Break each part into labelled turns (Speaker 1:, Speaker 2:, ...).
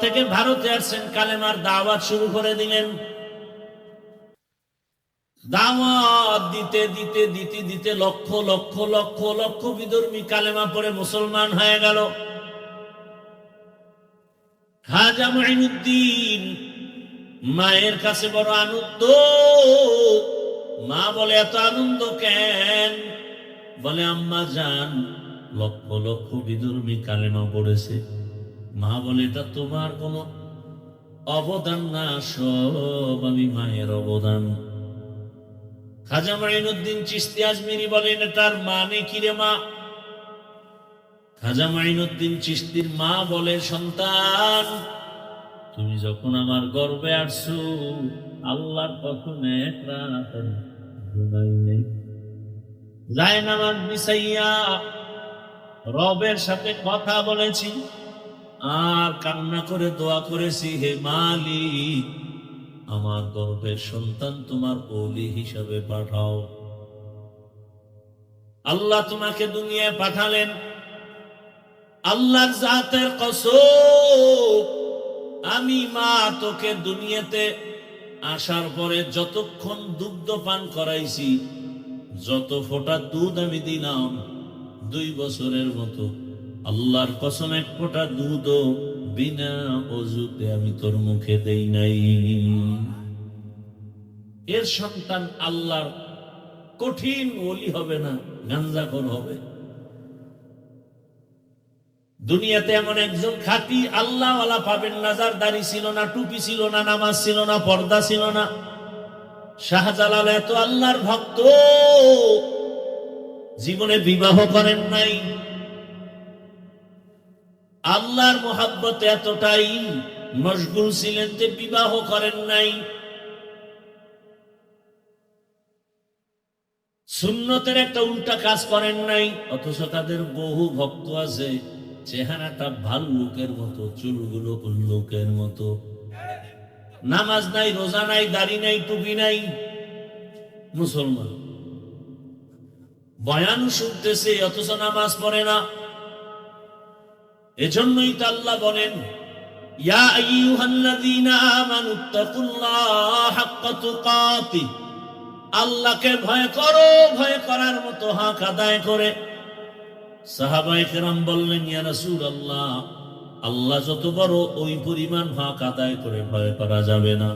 Speaker 1: থেকে ভারতে আসছেন, কালেমার দাওয়াত শুরু করে দিলেন। দাওয়াত দিতে দিতে দিতে দিতে লক্ষ লক্ষ লক্ষ লক্ষ বিধর্মী কালেমা পড়ে মুসলমান হয়ে গেল। খাজা মাইনুদ্দিন মায়ের কাছে বড় আনন্দ। মা বলে, এত আনন্দ কেন? বলে, আম্মা যান লক্ষ লক্ষ বিধর্মী কালেমা পড়েছে। মা বলে এটা তোমার কোনো অবদান না? সব আমি মায়ের অবদান। খাজা মাইনুদ্দিন চিস্তি আজমিরি বলেন, তার মানে কি রে মা? খাজা মাইনুদ্দিন চিস্তির মা বলে, সন্তান, তুমি যখন আমার গর্বে আসছো, আল্লাহর কখন এক রাত রবের সাথে কথা বলেছি আর কান্না করে দোয়া করেছি, হে মালিক, আমার গর্ভের সন্তান তোমার ওলি হিসাবে পাঠাও। আল্লাহ তোমাকে দুনিয়ায় পাঠালেন। আল্লাহর জাতের কসম, আমি মা তোকে দুনিয়াতে আসার পরে যতক্ষণ দুগ্ধ পান করাইছি, যত ফোঁটা দুধ আমি দিলাম, দুই বছরের মতো আল্লাহর কসম এক ফোঁটা দুধও বিনা অজুতে আমি তোর মুখে দেই নাই। এর সন্তান আল্লাহর কঠিন ওলি হবে না, গাঞ্জাখর হবে। দুনিয়াতে এমন একজন খাতি আল্লাহওয়ালা পাবেন নাজার দাড়ি ছিল না, টুপি ছিল না, নামাজ ছিল না, পর্দা ছিল না। শাহজালাল এত আল্লাহর ভক্ত, জীবনে বিবাহ করেন নাই। আল্লাহর মোহাব্বত এতটাই, মশগুল ছিলেন যে বিবাহ করেন নাই। সুন্নতের একটা উল্টা কাজ করেন নাই, অথচ তাদের বহু ভক্ত আছে চেহারাটা ভাল্লুকের মতো, চুলগুলো উল্লুকের মতো। নামাজ নাই, রোজা নাই, দাড়ি নাই, টুপি নাই। মুসলমান। বয়ান শুনতেছে, অথচ নামাজ পড়ে না। এজন্যই তো আল্লাহ বলেন, ইয়া আইয়ুহাল্লাযীনা আমানুত্তাকুল্লাহ হাক্কা তুকাতিহ। আল্লাহকে ভয় করো, ভয় করার মতো হাঁক আদায় করে। সাহাবাই কেরাম বললেন, ইয়া রাসূলুল্লাহ, আল্লাহ যত বড় ওই পরিমাণ হক আদায় করে ভয় করা যাবে না।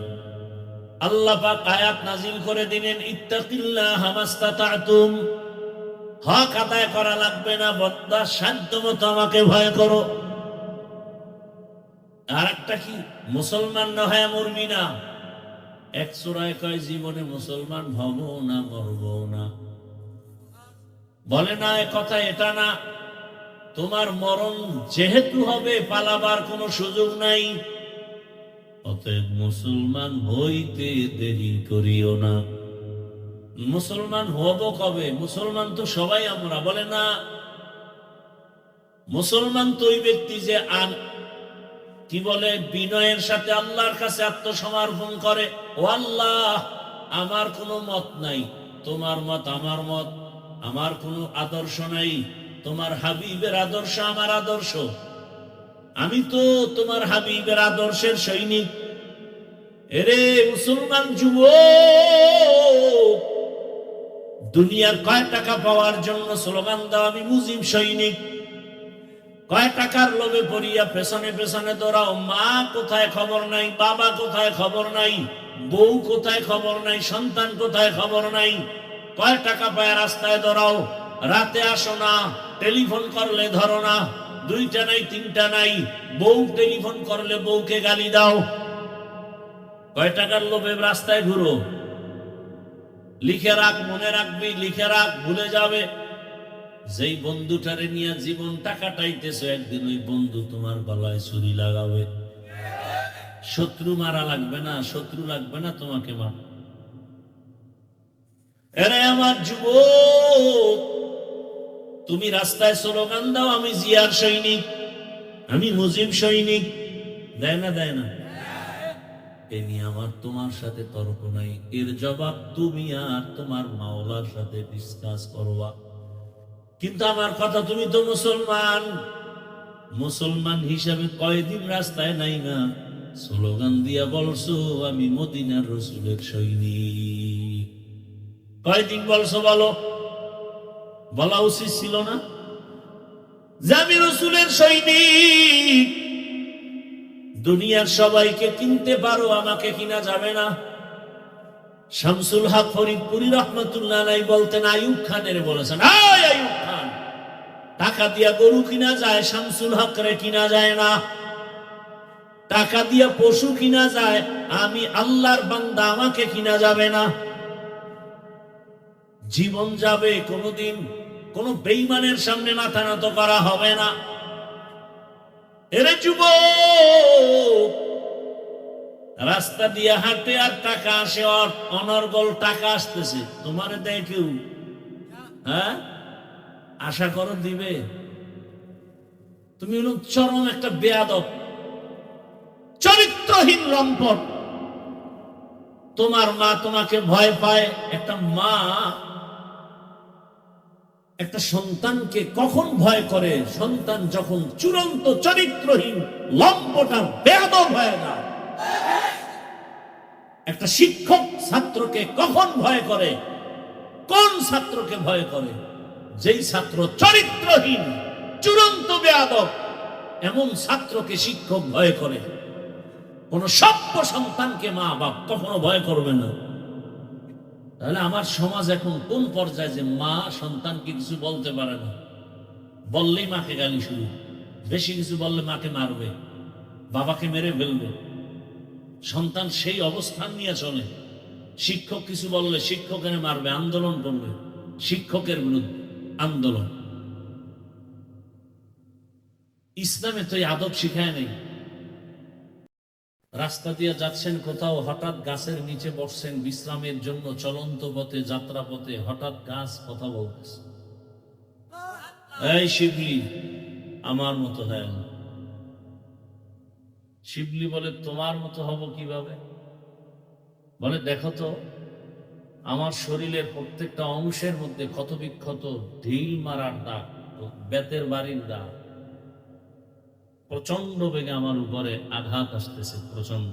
Speaker 1: আল্লাহ পাক আয়াত নাজিল করে দিলেন, ইত্তাকিল্লাহ হামাস্তাতাতুম হক আদায় করা লাগবে না বন্দা সাধ্য মতো আমাকে ভয় করো। আর একটা কি? মুসলমান না হয় মরবি না? এক সুরায় কয়, জীবনে মুসলমান হব না, মরব না। বলে না, এ কথা এটা না। তোমার মরণ যেহেতু হবে, পালাবার কোনো সুযোগ নাই। অতএব মুসলমান হইতে দেরি করিও না। মুসলমান হব কবে? মুসলমান তো সবাই আমরা, বলে না? মুসলমান তো ওই ব্যক্তি যে আন কি বলে, বিনয়ের সাথে আল্লাহর কাছে আত্মসমর্পণ করে। ও আল্লাহ, আমার কোনো মত নাই। তোমার মত আমার মত, আমার কোনো আদর্শ নাই। তোমার হাবিবের আদর্শ আমার আদর্শ। আমি তো তোমার হাবিবের আদর্শের সৈনিক। এরে মুসলমান যুব দুনিয়ার কয় টাকা পাওয়ার জন্য স্লোগান দাও, আমি মুজিব সৈনিক। কয় টাকার লোভে পড়িয়া পেছনে পেছনে দৌড়াও, মা কোথায় খবর নাই, বাবা কোথায় খবর নাই, বউ কোথায় খবর নাই, সন্তান কোথায় খবর নাই। কয় টাকা পায় রাস্তায় দৌড়াও, রাতে আসো না, টেলিফোন করলে ধরো না, দুইটা নাই, তিনটা নাই, বউ টেলিফোন করলে বউকে গালি দাও। কয় টাকার লোভে রাস্তায় ঘুরো লিখে রাখ, মনে রাখবি, লিখে রাখ, ভুলে যাবে। যেই বন্ধুটারে নিয়ে জীবন টাকা টাইতেছ একদিন ওই বন্ধু তোমার গলায় ছুরি লাগাবে। শত্রু মারা লাগবে না, শত্রু লাগবে না তোমাকে মা। এরে আমার যুব তুমি রাস্তায় স্লোগান দাও, আমি জিয়ার সৈনিক, আমি মুজিব সৈনিক। দেয় না দেয় না। এ আমার তোমার সাথে তর্ক নাই। এর জবাব তুমি আর তোমার মাওলার সাথে ডিসকাস করবা। কিন্তু আমার কথা তুমি তো মুসলমান। মুসলমান হিসাবে কয়দিন রাস্তায় নাই না। স্লোগান দিয়া বলছো, আমি মদিনার রসুলের সৈনিক। কয়দিন বলছো বলো? বলা উচিত ছিল না? যে আমি রসুলের সৈনিক। দুনিয়ার সবাইকে কিনতে পারো, আমাকে কিনা যাবে না। শামসুল হক ফরিদপুরি রহমতুল্লাহ নাই বলতেন আয়ুব খানের বলেছেন খান, টাকা দিয়া গরু কিনা যায়, শামসুল হকরে কিনা যায় না। টাকা দিয়া পশু কিনা যায়, আমি আল্লাহর বান্দা, আমাকে কিনা যাবে না। জীবন যাবে, কোনোদিন কোন বেইমানের সামনে মাথা করা হবে না। এরে যুব রাস্তা দিয়ে হাঁটে আর টাকা আসে আর অনর্গল টাকা আসতেছে। তোমার দেয় কেউ? হ্যাঁ? আশা করো দিবে। তুমি হলো চরম একটা বেয়াদব। চরিত্রহীন লম্পট তোমার মা তোমাকে ভয় পায়। একটা মা একটা সন্তানকে কখন ভয় করে? সন্তান যখন চূড়ান্ত চরিত্রহীন, লম্পটা বেয়াদব হয়ে যায়। একটা শিক্ষক ছাত্রকে কখন ভয় করে? কোন ছাত্রকে ভয় করে? যেই ছাত্র চরিত্রহীন, চূড়ান্ত বেয়াদব, এমন ছাত্রকে শিক্ষক ভয় করে। কোন সভ্য সন্তানকে মা বাপ কখনো ভয় করবে না। তাহলে আমার সমাজ এখন কোন পর্যায়ে যে মা সন্তানকে কিছু বলতে পারে না? বললেই মাকে গালি শুরু। বেশি কিছু বললে মাকে মারবে, বাবাকে মেরে ফেলবে। সন্তান সেই অবস্থান নিয়ে চলে। শিক্ষক কিছু বললে শিক্ষকের মারবে, আন্দোলন করবে। শিক্ষকের বিরুদ্ধে আন্দোলন। ইসলামে তো এই আদব শিখায় নেই। রাস্তা দিয়ে যাচ্ছেন কোথাও, হঠাৎ গাছের নিচে বসছেন বিশ্রামের জন্য চলন্ত পথে যাত্রা পথে হঠাৎ গাছ কথা বলতেছে এই শিবলি, আমার মতো হয় শিবলি বলে, তোমার মতো হব কীভাবে? বলে, দেখো তো, আমার শরীরের প্রত্যেকটা অংশের মধ্যে ক্ষত বিক্ষত ঢিল মারার দাগ বেতের বাড়ির দাগ। প্রচণ্ড বেগে আমার উপরে আঘাত আসতেছে প্রচণ্ড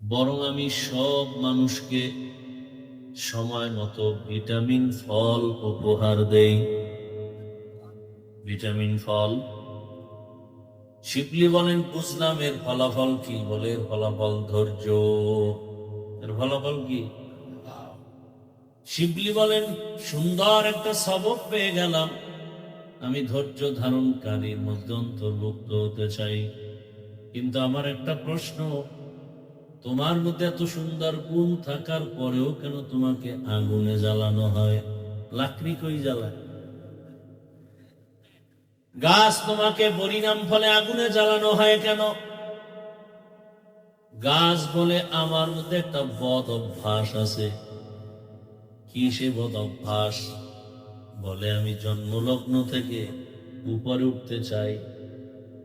Speaker 1: বরং আমি সব মানুষকে সময় মতো ভিটামিন ফল উপহার দেই। ভিটামিন ফল। শিবলি বলেন বুঝলাম এর ফলাফল কি? বলে ফলাফল ধৈর্য। এর ফলাফল কি? শিবলি বলেন, সুন্দর একটা সবক পেয়ে গেলাম। আমি ধৈর্য ধারণকারীর মধ্যে অন্তর্ভুক্ত হতে চাই। কিন্তু আমার একটা প্রশ্ন, তোমার মধ্যে এত সুন্দর গুণ থাকার পরেও কেন তোমাকে আগুনে জ্বালানো হয়? লাকড়ি কই জ্বালায়? গাছ তোমাকে পরিণাম ফলে আগুনে জ্বালানো হয় কেন? গাছ বলে আমার মধ্যে একটা বদ অভ্যাস আছে। কি সে বদ অভ্যাস? বলে আমি জন্মলগ্ন থেকে উপরে উঠতে চাই।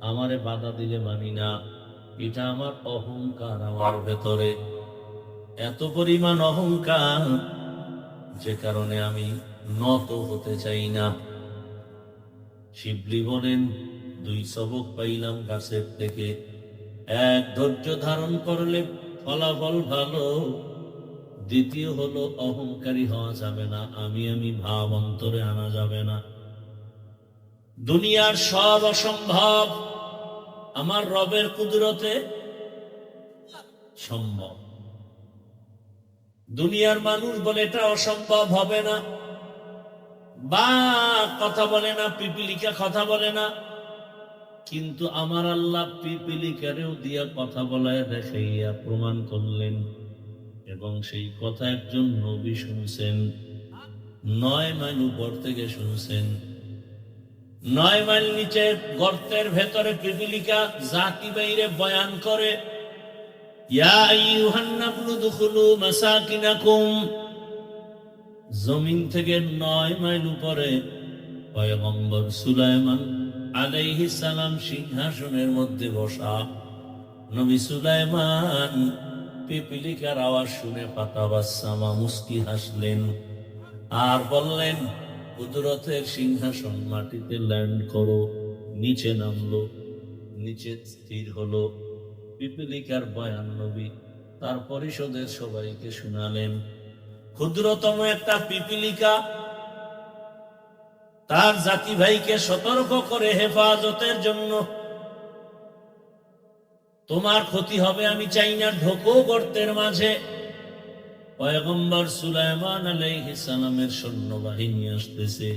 Speaker 1: আমারে বাধা দিলে মানি না। এটা আমার অহংকার আমার ভেতরে। এত পরিমাণ অহংকার যে কারণে আমি নত হতে চাই না। শিবলি বলেন দুই সবক পাইলাম গাছের থেকে। এক ধৈর্য ধারণ করলে ফলাফল ভালো। দ্বিতীয় হলো, অহংকারী হওয়া যাবে না, আমি আমি ভাব অন্তরে আনা যাবে না। দুনিয়ার সব অসম্ভব আমার রবের কুদরতে সম্ভব। দুনিয়ার মানুষ বলে এটা অসম্ভব, হবে না। বা কথা বলে না, পিপিলিকা কথা বলে না। কিন্তু আমার আল্লাহ পিপিলিকারেও দিয়া কথা বলায় দেখাইয়া প্রমাণ করলেন এবং সেই কথা একজন নবী শুনছেন। নয় মাইল উপর থেকে শুনছেন। নয় মাইল নিচে গর্তের ভেতরে পিপিলিকা জাতি বাইরে বয়ান করে জমিন থেকে নয় মাইল উপরে পয়গম্বর সুলাইমান আলাইহিস সালাম সিংহাসনের মধ্যে বসা। নবী সুলাইমান পিপিলিকার আওয়াজ শুনে পাতা বাচ্চামা মুস্কি হাসলেন। আর বললেন, কুদরতের সিংহাসন মাটিতে ল্যান্ড করো, নিচে নামলো, নিচে স্থির হলো। পিপিলিকার বয়ান নবী তার পরিষদের সবাইকে শুনালেন। ক্ষুদ্রতম একটা পিপিলিকা তার জাতি ভাইকে সতর্ক করে হেফাজতের জন্য। তোমার ক্ষতি হবে আমি চাই না ঢোকো গর্তের মাঝে। পয়গম্বর সুলাইমান আলাইহিস সালামের সৈন্যবাহিনী আসতেছে।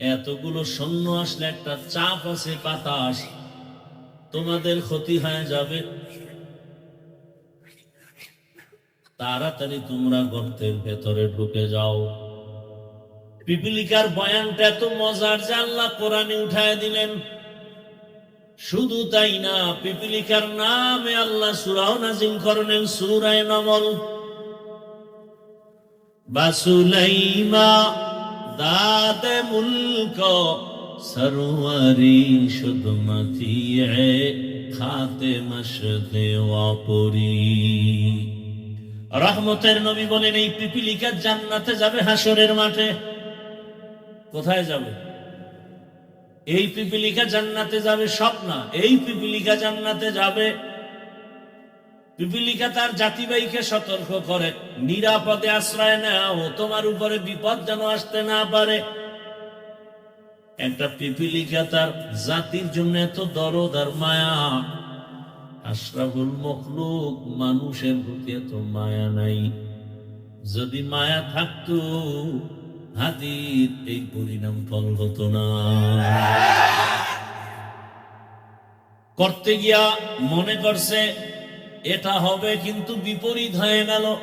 Speaker 1: এতগুলো সৈন্য আসলে একটা চাপ আছে, বাতাস। তোমাদের ক্ষতি হয়ে যাবে। তাড়াতাড়ি তোমরা গর্তের ভেতরে ঢুকে যাও। পিপিলিকার বয়ানটা এত মজার যে আল্লাহ কোরআনে উঠায় দিলেন। শুধু তাই না, পিপিলিকার নামে আল্লাহ সুরাও নাজিম করলেন সুরায় নমল। বাসুলাইমা মুলক, সরোয়ারি শুধু মাথিয়ে খাতে মশদে ওয়াপরি রহমতের নবী বলেন, এই পিপিলিকা জান্নাতে যাবে হাসরের মাঠে। কোথায় যাবে? এই পিপিলিকা জান্নাতে যাবে সব না এই পিপিলিকা জান্নাতে যাবে। পিপিলিকা তার জাতিবাহীকে সতর্ক করে। নিরাপদে আশ্রয় নেও, তোমার উপরে বিপদ যেন আসতে না পারে। একটা পিপিলিকা তার জাতির জন্য এত দরদ আর মায়া। আশরাফুল মখলুক মানুষের প্রতি এত মায়া নাই। যদি মায়া থাকতো হাতির এই পরিণাম ফল হতো না। করতে গিয়া মনে করছে, এটা হবে কিন্তু বিপরীত হয়ে গেল।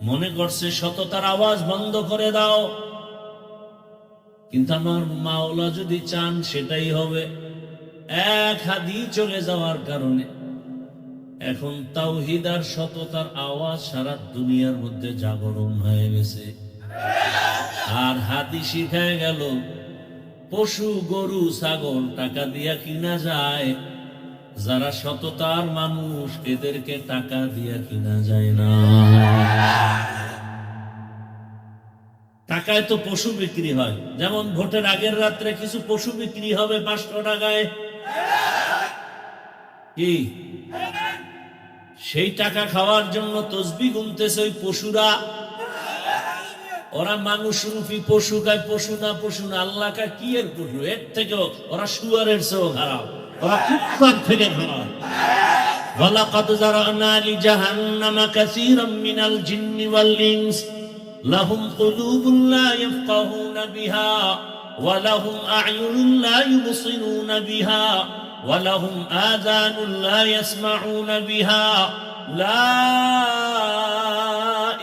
Speaker 1: মনে করছে, সততার আওয়াজ বন্ধ করে দাও। কিন্তু আমার মাওলা যদি চান, সেটাই হবে। এক হাদি চলে যাওয়ার কারণে। এখন তাওহিদার সততার আওয়াজ সারা দুনিয়ার মধ্যে জাগরণ হয়ে গেছে। আর হাতি শিখায় গেল, পশু, গরু, ছাগল টাকা দিয়া কিনা যায়। যারা সততার মানুষ, এদেরকে টাকা দিয়া কিনা যায় না। টাকায় তো পশু বিক্রি হয়। যেমন ভোটের আগের রাত্রে কিছু পশু বিক্রি হবে পাঁচশো টাকায়। কি? সেই টাকা খাওয়ার জন্য তসবি গুনতেছে ওই পশুরা। ওরা মানুষ রূপী পশু খায় পশু না পশু না আল্লাহ কা কি এর পশু এর থেকেও ওরা শুয়ারের চেয়েও খারাপ ওরা কুত্তার থেকে খারাপ ولقد ذرأنا لجهنم كثيرا من الجن والإنس لهم قلوب لا يفقهون بها ولهم أعين لا يبصرون بها ولهم آذان لا يسمعون بها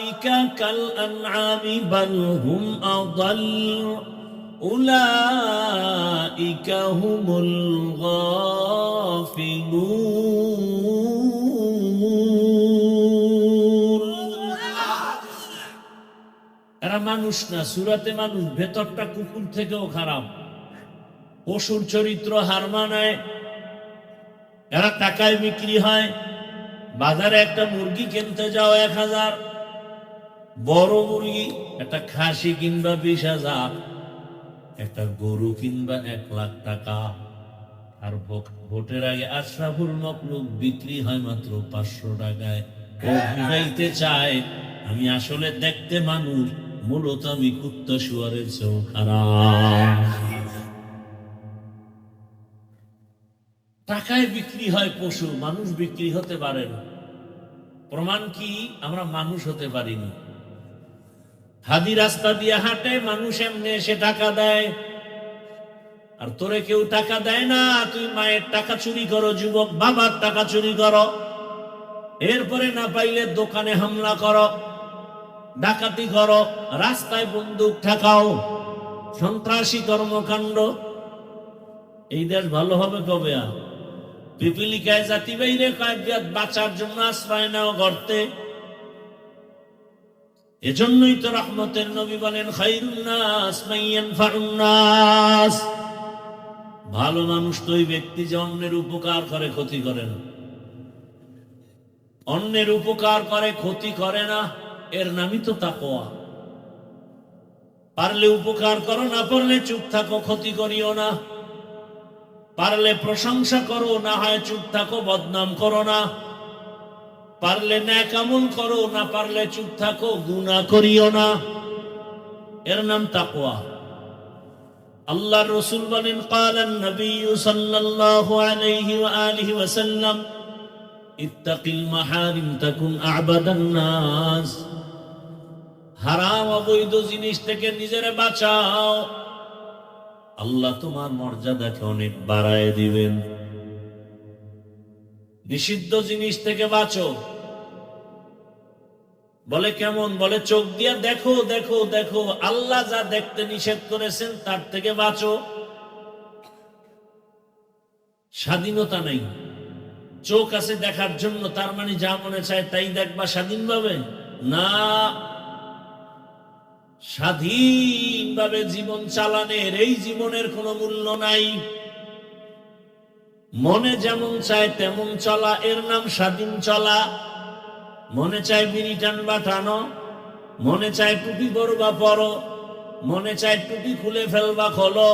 Speaker 1: أولئك كالأنعام بل هم أضل أولئك هم الغافلون এরা মানুষ না সুরাতে মানুষ ভেতরটা কুকুর থেকেও খারাপ পশুর চরিত্র হার মানায় এরা টাকায় বিক্রি হয় বাজারে একটা মুরগি কিনতে যাও এক হাজার বড় মুরগি, একটা খাসি কিনবা বিশ হাজার, একটা গরু কিনবা এক লাখ টাকা। আর ভোট- ভোটের আগে আশরাফুল মকলুক বিক্রি হয় মাত্র পাঁচশো টাকায়। চায়, আমি আসলে দেখতে মানুষ, মূলত আমি কুত্তা শুয়ারের চেয়েও খারাপ। টাকায় বিক্রি হয় পশু, মানুষ বিক্রি হতে পারে না। প্রমাণ কি, আমরা মানুষ হতে পারিনি। হাদি রাস্তা দিয়ে হাঁটে, মানুষ এমনি এসে টাকা দেয়। আর তোরে কেউ টাকা দেয় না, তুই মায়ের টাকা চুরি করো, যুবক বাবার টাকা চুরি করো। এরপরে না পাইলে দোকানে হামলা করো, ডাকাতি করো, রাস্তায় বন্দুক ঠাকাও। সন্ত্রাসী কর্মকাণ্ড। এই দেশ ভালো হবে কবে আর? পিপিলিকায় জাতি বাইরে কয়েক বাঁচার জন্য আশ্রয় নাও গর্তে। এজন্যই তো রহমতের নবী বলেন খাইরুন্নাস ভালো মানুষ তো ওই ব্যক্তি যে অন্যের উপকার করে, ক্ষতি করে না। অন্যের উপকার করে, ক্ষতি করে না, এর নামই তো তাকোয়া পারলে উপকার করো, না পারলে চুপ থাকো, ক্ষতি করিও না। পারলে প্রশংসা করো, না হয় চুপ থাকো, বদনাম করো না। পারলে ন্যাকামল করো, না পারলে চুপ থাকো গুণা করিও না। এর নাম তাকোয়া আল্লাহ রসুল বলেন, কালান নবী সাল্লাল্লাহু আলাইহি ওয়া আলিহি ইত্তাকিল মাহারিম, তাকুন আবাদান নাস। হারাম, অবৈধ জিনিস থেকে নিজেরে বাঁচাও। আল্লাহ তোমার মর্যাদাকে অনেক বাড়ায় দিবেন। নিষিদ্ধ জিনিস থেকে বাঁচো। বলে কেমন? বলে চোখ দিয়ে দেখো দেখো দেখো, আল্লাহ যা দেখতে নিষেধ করেছেন তার থেকে বাঁচো। স্বাধীনতা নেই। চোখ আছে দেখার জন্য, তার মানে যা মনে চায় তাই দেখবা স্বাধীনভাবে? না। স্বাধীনভাবে জীবন চালানের এই জীবনের কোনো মূল্য নাই। মনে যেমন চায় তেমন চলা, এর নাম স্বাধীন চলা। মনে চায় বিড়ি টানবা টানো মনে চায় টুপি পরবা পরো, মনে চায় টুপি খুলে ফেলবা খোলো,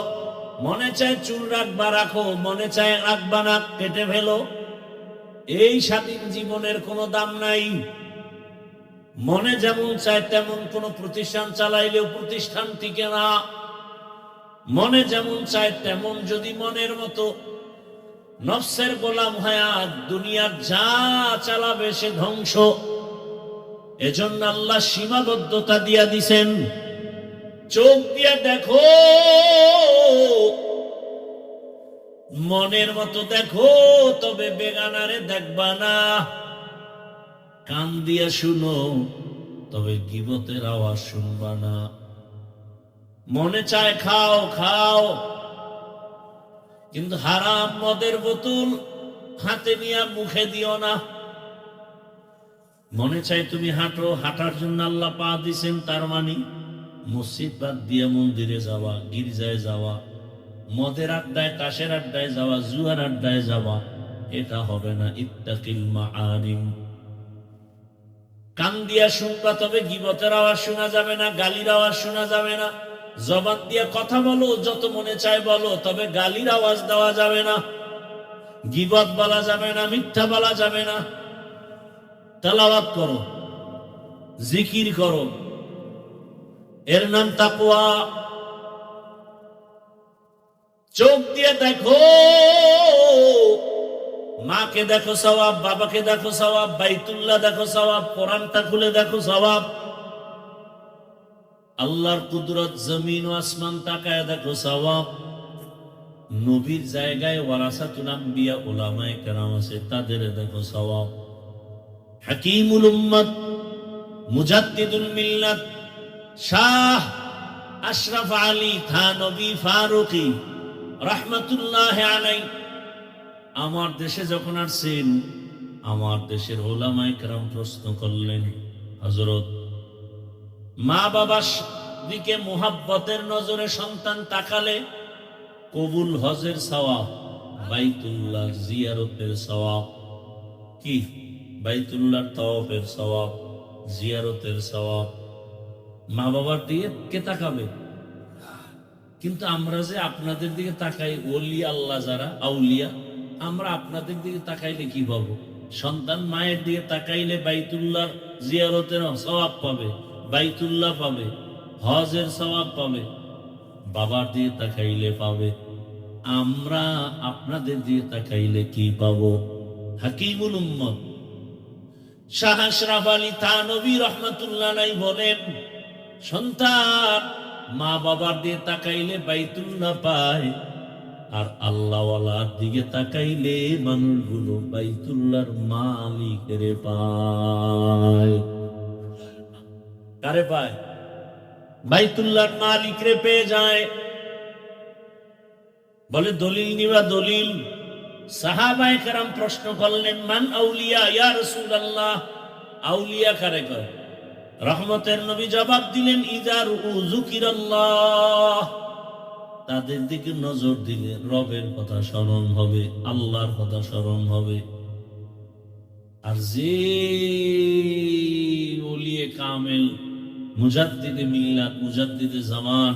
Speaker 1: মনে চায় চুল রাখবা রাখো, মনে চায় রাখবা না কেটে ফেলো। এই স্বাধীন জীবনের কোনো দাম নাই। মনে যেমন চায় তেমন কোন প্রতিষ্ঠান চালাইলেও প্রতিষ্ঠান টিকে না। মনে যেমন চায় তেমন যদি মনের মতো নফসের গোলাম হায়াত দুনিয়ার যা চালাবে সে ধ্বংস। এজন্য আল্লাহ সীমাবদ্ধতা দিয়া দিছেন। চোখ দিয়ে দেখো, মনের মতো দেখো, তবে বেগানারে দেখবা না। কান দিয়া শুনো, তবে গিবতের আওয়াজ শুনবা না। মনে চায় খাও খাও কিন্তু হারাম মদের বোতল হাতে নিয়ে মুখে দিও না। মনে চাই তুমি হাঁটো, হাঁটার জন্য আল্লাহ পা দিছেন, তার মানে মসজিদ বাদ দিয়ে মন্দিরে যাওয়া, গির্জায় যাওয়া, মদের আড্ডায়, তাসের আড্ডায় যাওয়া জুয়ার আড্ডায় যাওয়া, এটা হবে না। ইত্তাকিল মাআরিম কান দিয়া শুনবা, তবে গিবতের আওয়াজ শোনা যাবে না, গালির আওয়াজ শোনা যাবে না। জবান দিয়ে কথা বলো, যত মনে চায় বলো, তবে গালির আওয়াজ দেওয়া যাবে না। গিবত বলা যাবে না, মিথ্যা বলা যাবে না। তেলাওয়াত করো, জিকির করো। এর নাম তাকুয়া চোখ দিয়ে দেখো, মাকে দেখো সবাব বাবাকে দেখো সবাব বাইতুল্লাহ দেখো সবাব কোরআনটা খুলে দেখো সবাব আল্লাহর কুদরত, জমিন ও আসমান তাকায় দেখো সবাব নবীর জায়গায় ওয়ারাসাতুল আম্বিয়া ওলামায়ে কেরাম আছে, তাদের দেখো সবাব হাকিমুল উম্মত, মুজাদ্দিদুল মিল্লাত, শাহ আশরাফ আলী থানবী ফারুকি রহমতুল্লাহ আলাই আমার দেশে যখন আসছেন, আমার দেশের ওলামাই কেরাম প্রশ্ন করলেন হজরত মা বাবার দিকে মোহাব্বতের নজরে সন্তান তাকালে কবুল হজের সওয়াব, বাইতুল্লাহ জিয়ারতের সওয়াব। কি? বাইতুল্লাহ তওয়াফের সওয়াব, জিয়ারতের সওয়াব। মা বাবার দিকে কে তাকাবে? কিন্তু আমরা যে আপনাদের দিকে তাকাই, ওলি আল্লাহ যারা, আউলিয়া, আমরা আপনাদের দিকে তাকাইলে কি পাবো? সন্তান মায়ের দিকে তাকাইলে বাইতুল্লাহ জিয়ারতের সওয়াব পাবে। বাইতুল্লাহ পাবে হজের সওয়াব পাবে বাবার দিয়ে তাকাইলে পাবে আমরা আপনাদের দিয়ে তাকাইলে কি পাবো? হাকিমুল উম্মত। শাহ আশরাফ আলী থানবী রহমতুল্লাহ বলেন, সন্তান, মা বাবার দিয়ে তাকাইলে বাইতুল্লাহ পায়, আর আল্লাহওয়ালার দিকে তাকাইলে মানুষগুলো বাইতুল্লাহর মালিকের পায়। কারে পায় বাইতুল্লাহর মালিকরে পেয়ে যায়। বলে, দলিল নিবা, দলিল। সাহাবায়ে কেরাম প্রশ্ন করলেন, মান আউলিয়া, ইয়া রাসূলুল্লাহ? আউলিয়া কারে রহমতের নবী জবাব দিলেন তাদের দিকে নজর দিলে রবের কথা স্মরণ হবে, আল্লাহর কথা স্মরণ হবে। আর যে কামেল মুজাদ্দিদে মিল্লাত মুজাদ্দিদে জামান।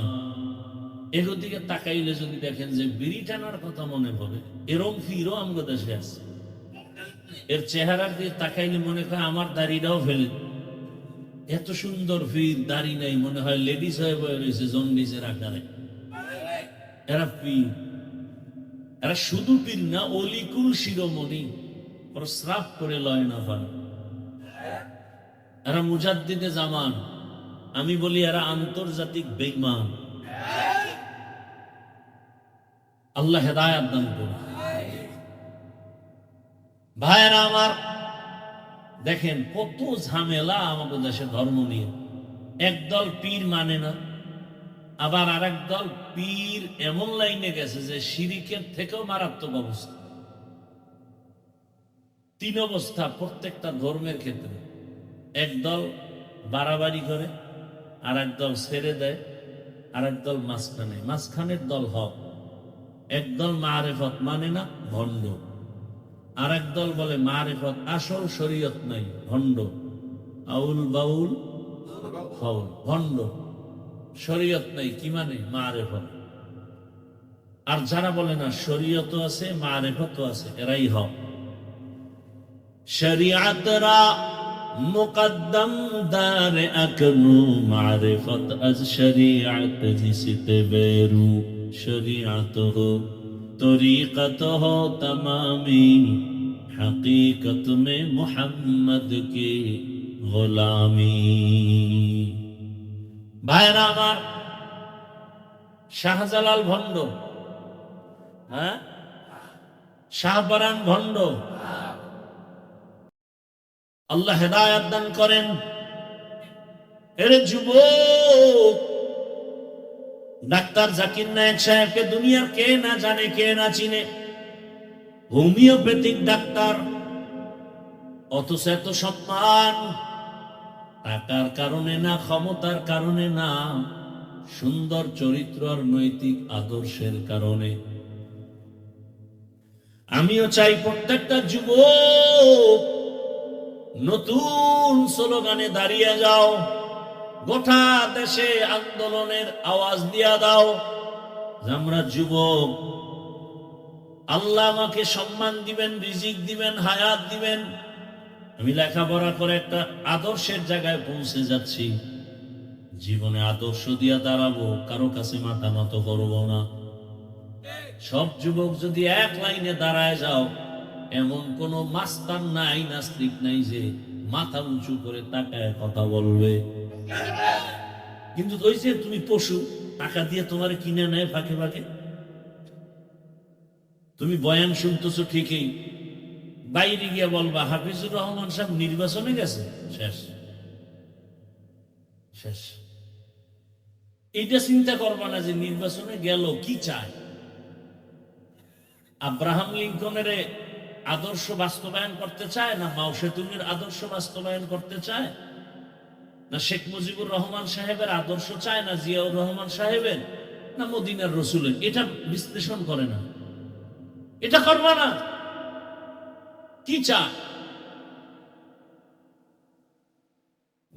Speaker 1: এগুর দিকে তাকাইলে যদি দেখেন যে বিড়ি টানার কথা মনে পড়ে, এরম ফিরও আমাদের দেশে আছে। এর চেহারার দিকে তাকাইলে মনে হয় আমার দাড়িটাও ফেলে। এত সুন্দর ফির, দাড়ি নাই, মনে হয় লেডিস হয়ে বয়ে রয়েছে জন্ডিসের আকারে। এরা পীর। এরা শুধু পীর না, অলিকুল শিরোমণি। প্রস্রাব করে লয় না পান এরা মুজাদ্দিদে জামান। আমি বলি, এরা আন্তর্জাতিক বেইমান। আল্লাহ হেদায়াত দান করুন। ভাইয়েরা আমার, দেখেন কত ঝামেলা আমাদের দেশে ধর্ম নিয়ে। একদল পীর মানে না, আবার আর দল পীর এমন লাইনে গেছে যে শিরিকের থেকেও মারাত্মক অবস্থা। তিন অবস্থা প্রত্যেকটা ধর্মের ক্ষেত্রে। একদল বাড়াবাড়ি করে আর দল ছেড়ে দেয় আর দল মাঝখানে। মাঝখানের দল হক। একদল মারেফত মানে না, ভণ্ড। আর দল বলে মারেফত আসল শরীয়ত নাই, ভণ্ড। আউল বাউল ফাউল, ভণ্ড। শরীয়ত নাই, কি মানে? মারেফত। আর যারা বলে না শরীয়ত আছে মারেফত আছে, এরাই হক। শরিয়াতরা مقدم دار اکنو معرفت از شریعت نسیت بیرو شریعت ہو طریقت ہو تمامی حقیقت میں محمد کی غلامی ভাইরা আমার শাহজালাল ভণ্ড হ্যাঁ শাহপরান ভণ্ড আল্লাহ হেদায়াত দান করেন। এর যুবক, ডাক্তার জাকির নায়ক সাহেবকে দুনিয়ার কে না জানে, কে না চিনে, হোমিওপ্যাথিক ডাক্তার, অথচ এত সম্মান, টাকার কারণে না, ক্ষমতার কারণে না, সুন্দর চরিত্র আর নৈতিক আদর্শের কারণে। আমিও চাই প্রত্যেকটা যুবক নতুন স্লোগানে দাঁড়িয়ে যাও। গোটা দেশে আন্দোলনের আওয়াজ দিয়া দাও। আমরা যুবক, আল্লাহ আমাকে সম্মান দিবেন, রিজিক দিবেন, হায়াত দিবেন। আমি লেখাপড়া করে একটা আদর্শের জায়গায় পৌঁছে যাচ্ছি। জীবনে আদর্শ দিয়া দাঁড়াবো, কারও কাছে মাথা নত করব না। সব যুবক যদি এক লাইনে দাঁড়ায় যাও এমন কোন মাস্তান নাই, নাস্তিক নাই যে মাথা উঁচু করে তাকায় কথা বলবে। কিন্তু ওই যে তুমি পশু, টাকা দিয়ে তোমার কিনে নেয় ফাঁকে ফাঁকে? তুমি বয়ান শুনতেছো ঠিকই। বাইরে গিয়ে বলবা, হাফিজুর রহমান সাহেব নির্বাচনে গেছে? শেষ। শেষ। এইটা চিন্তা করবা না যে নির্বাচনে গেল, কি চায়? আব্রাহাম লিঙ্কনের আদর্শ বাস্তবায়ন করতে চায় না মাও সেতুনের আদর্শ বাস্তবায়ন করতে চায়? না শেখ মুজিবুর রহমান সাহেবের আদর্শ চায় না জিয়াউর রহমান সাহেবের? না মদিনার রসুলের? এটা বিশ্লেষণ করে না। এটা করবা না। কি চায়?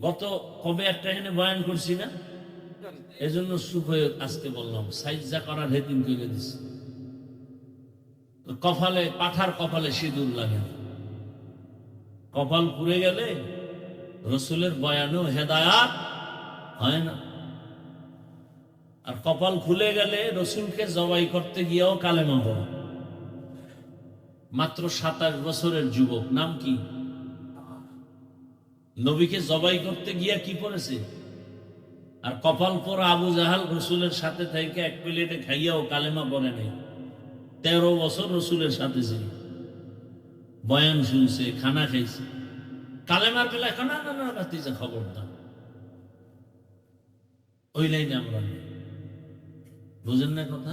Speaker 1: গত কবে একটা এখানে বয়ান করছি না? এজন্য সুখ হয়ে আজকে বললাম, সাইজা করার হেদিন করে তো কপালে, পাঠার কপালে সিঁদুর লাগে। কপাল পুড়ে গেলে রসুলের বয়ানেও হেদায়াত হয় না। আর কপাল খুলে গেলে রসুলকে জবাই করতে গিয়েও কালেমা হওয়া মাত্র সাতাশ বছরের যুবক, নাম কি? নবীকে জবাই করতে গিয়া কি পড়েছে? আর কপাল পর আবু জাহাল রসুলের সাথে থেকে এক প্লেটে খাইয়াও কালেমা পড়ে নেই। তেরো বছর রসুলের সাথে ছিল। বয়ান শুনছে, খানা খাইছে। কালেমার বেলা খানা, না রাতিজা খবর দাও ওই লাইনে আমরা বুঝেন না কথা?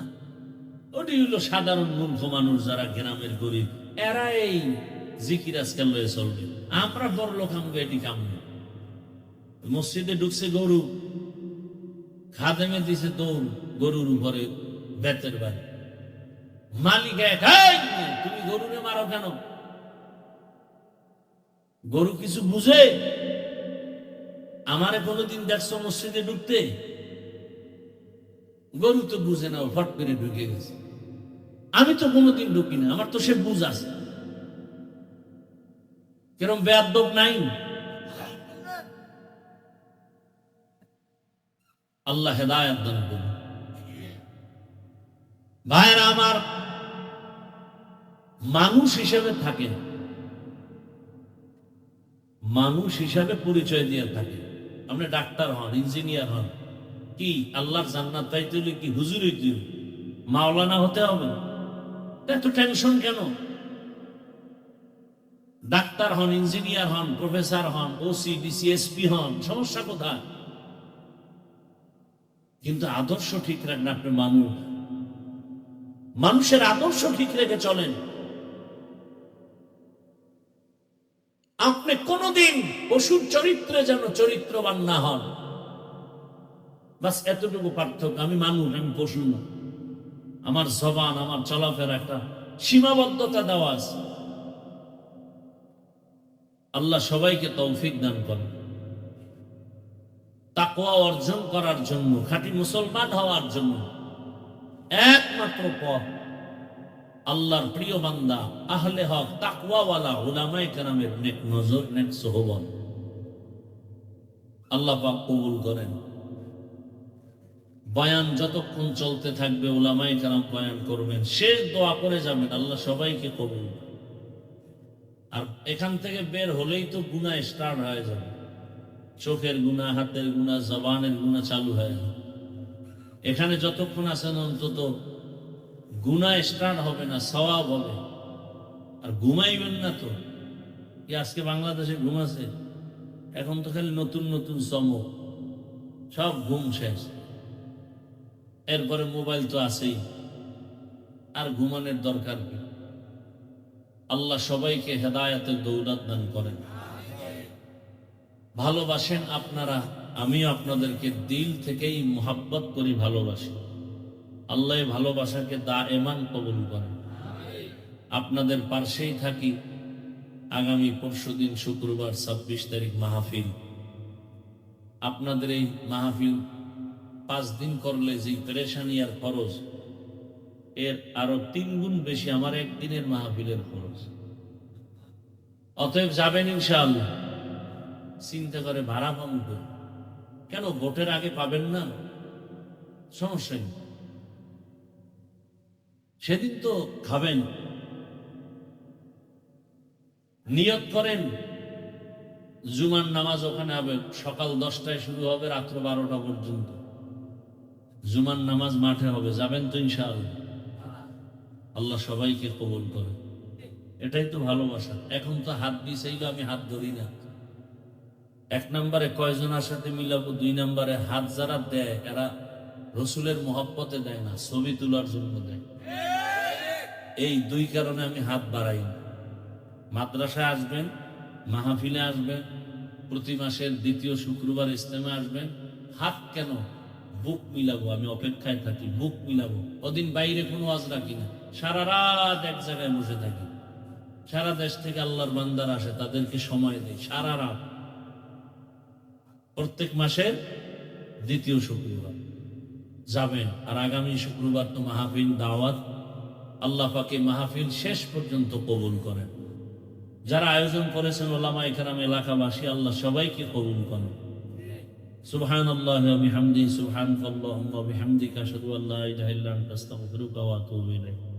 Speaker 1: ওটি হলো সাধারণ মূর্খ মানুষ যারা গ্রামের গরিব। এরা এই জিকির আজকাল লয়ে চলবে। আমরা বড় লোক আমাকে এটি কাম মসজিদে ঢুকছে গরু। খাদেমে দিছে দৌড়, গরুর উপরে বেতের বাড়ি। মালিক এক "এই, তুমি গরুরে মারো কেন? গরু কিছু বুঝে আমারে কোনোদিন দেখছ মসজিদে ঢুকতে? গরু তো বুঝে না ফট করে ঢুকে গেছে। আমি তো কোনোদিন ঢুকি না আমার তো সে বুঝ আছে। কিরম বেয়াদব নাই? আল্লাহ হেদায়ত দান করুন। ভাইরা আমার মানুষ হিসেবে থাকেন মানুষ হিসাবে পরিচয় দিয়ে থাকে। আপনি ডাক্তার হন, ইঞ্জিনিয়ার হন, কি আল্লাহর জান্নাত পাইতে হলে কি হুজুর হইতে মাওলানা হতে হবে। এত টেনশন কেন? ডাক্তার হন, ইঞ্জিনিয়ার হন প্রফেসর হন ওসি ডিসি এসপি হন, সমস্যা কোথায়? কিন্তু আদর্শ ঠিক রাখেন আপনি মানুষ। মানুষের আদর্শ ঠিক রেখে চলেন। আপনি কোনদিন পশুর চরিত্রে যেন চরিত্রবান না হন। বাস এতটুকু পার্থক্য, আমি মানুষ, আমি পশু। না আমার জবান, আমার চলাফেরা একটা সীমাবদ্ধতা দেওয়া আছে। আল্লাহ সবাইকে তৌফিক দান করেন। তাকওয়া অর্জন করার জন্য, খাঁটি মুসলমান হওয়ার জন্য। একমাত্র পথ। আল্লাহর প্রিয় বান্দা, আহলে হক, তাকওয়াওয়ালা, উলামায়ে কেরামের নেক নজর, নেক সোহবত। আল্লাহ পাক কবুল করেন। বয়ান যতক্ষণ চলতে থাকবে, উলামায়ে কেরাম বয়ান করবেন। শেষ দোয়া করে যাবেন, আল্লাহ সবাইকে কবুল আর এখান থেকে বের হলেই তো গুনাহ স্টার্ট হয়ে যাবে। চোখের গুণা হাতের গুণা জবানের গুণা চালু হয়ে যাবে। এখানে যতক্ষণ আছেন অন্তত গুণা স্টার্ট হবে না, সওয়াব হবে। আর ঘুমাইবেন না তো। কি আজকে বাংলাদেশে ঘুম আছে, এখন তো খালি নতুন নতুন চমক সব ঘুম শেষ। এরপরে মোবাইল তো আছেই। আর ঘুমানোর দরকার কি? আল্লাহ সবাইকে হেদায়াতের দৌলত দান করেন। ভালোবাসেন আপনারা। আমিও আপনাদেরকে দিল থেকেই মোহাব্বত করি, ভালোবাসি। আল্লাহ ভালোবাসাকে দা এমান কবুল করেন। আপনাদের পার্শ্বেই থাকি। আগামী পরশু দিন শুক্রবার ছাব্বিশ তারিখ মাহফিল। আপনাদের এই মাহফিল পাঁচ দিন করলে যে পেরেশানি আর খরচ, এর আরও তিন গুণ বেশি আমার একদিনের মাহফিলের খরচ। অতএব যাবেন ইনশাআল্লাহ। চিন্তা করে ভাড়া পাবো কই? কেন ভোটের আগে পাবেন না? সমস্যা সেদিন তো খাবেন। নিয়ত করেন, জুমার নামাজ ওখানে হবে, সকাল দশটায় শুরু হবে, রাত্র বারোটা পর্যন্ত। জুমার নামাজ মাঠে হবে, যাবেন তো ইনশাআল্লাহ। আল্লাহ সবাইকে কবল করে এটাই তো ভালোবাসা। এখন তো হাত দিছেই আমি হাত ধরি না। এক নম্বরে কয়জনের সাথে মিলাবো, দুই নম্বরে হাত যারা দেয়, এরা রসুলের মহব্বতে দেয় না, ছবি তোলার জন্য দেয়। এই দুই কারণে আমি হাত বাড়াই মাদ্রাসায় আসবেন, মাহফিলে আসবেন, প্রতি মাসের দ্বিতীয় শুক্রবার ইস্তেমে আসবেন। হাত কেন? বুক মিলাবো, আমি অপেক্ষায় থাকি, বুক মিলাবো। ওদিন বাইরে কোনো আজ রাখি না, সারা রাত এক জায়গায় বসে থাকি। সারা দেশ থেকে আল্লাহর বান্দার আসে, তাদেরকে সময় দেয়, সারা রাত। প্রত্যেক মাসের দ্বিতীয় শুক্রবার। যাবেন। আর আগামী শুক্রবার তো মাহফিল, দাওয়াত আল্লাহ পাকে মাহফিল শেষ পর্যন্ত কবুল করেন। যারা আয়োজন করেছেন ওলামা একরাম এলাকাবাসী, আল্লাহ সবাইকে কবুল করেন। সুবহান আল্লাহ বিহামদি সুবহান আল্লাহ বিহামদিকা, আশহাদু আল্লা ইলাহা ইল্লা আনতা, আস্তাগফিরুকা ওয়া আতুবু